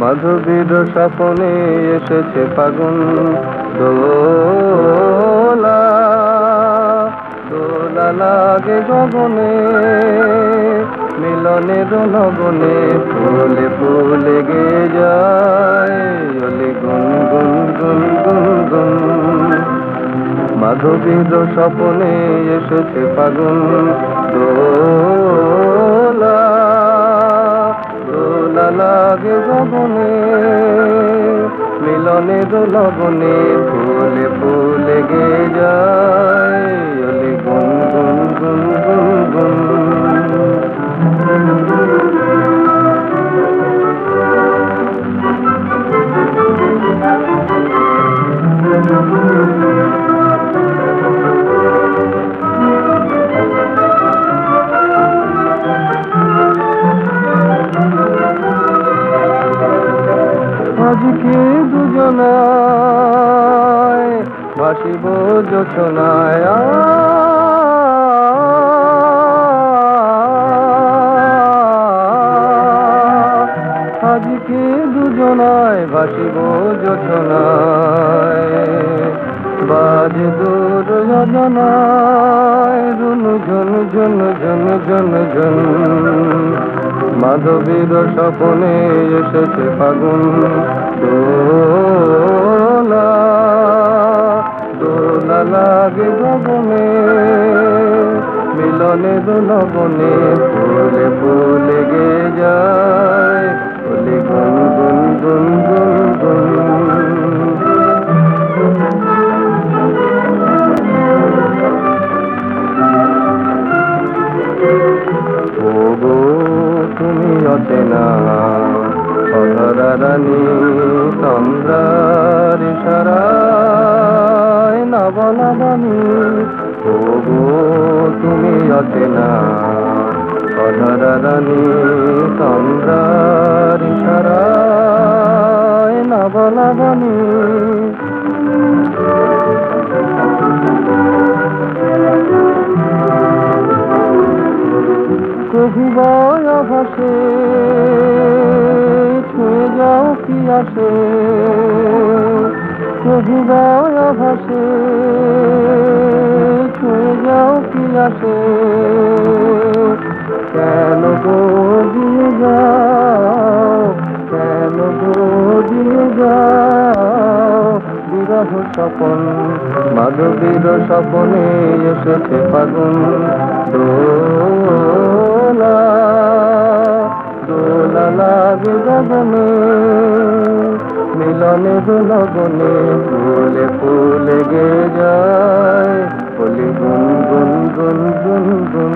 মাধবীর স্বপনে এসেছে ফাগুন দোলা। দোলা লাগে গগনে মিলনের লগনে ফুলে ফুলে গে যায়, অলি গুন গুন গুন গুন গুন। মাধবীর স্বপনে এসেছে ফাগুন, দোলা দোলা লাগে গগনে মিলনের লগনে ফুলে ফুলে গে যায়। আজকে দুজনায় ভাসিব যোচনায় আজকে দুজনায় ভাসিব যোচনায় বাজ দূর যোজনায় রুনু ঝুন ঝুন ঝুন ঝুন ঝুন মাধবীর স্বপনে এসেছে ফাগুন। দোলা দোলা লাগে ভবনে মিলনে দোলবনে ফুলে ফুলে গে তুমি অচেনা অধরা রানী চন্দ্রার ইশারায় নবনবনী ওগো তুমি অচেনা। অধরা রানী চন্দ্রার ইশারায় নবনবনী। কভু ভাসে ছুঁয়ে কি আসে কভু ভাসে, ছুঁয়ে যাও কি আসে কেন গো দিয়ে যাও, কেন গো দিয়ে যাও? বিরহ স্বপন, মাধবীর স্বপনে এসেছে ফাগুন। প্রাণে হল বনে ফুলে ফুল গে যায়। বলি গুন গুন গুন গুন গুন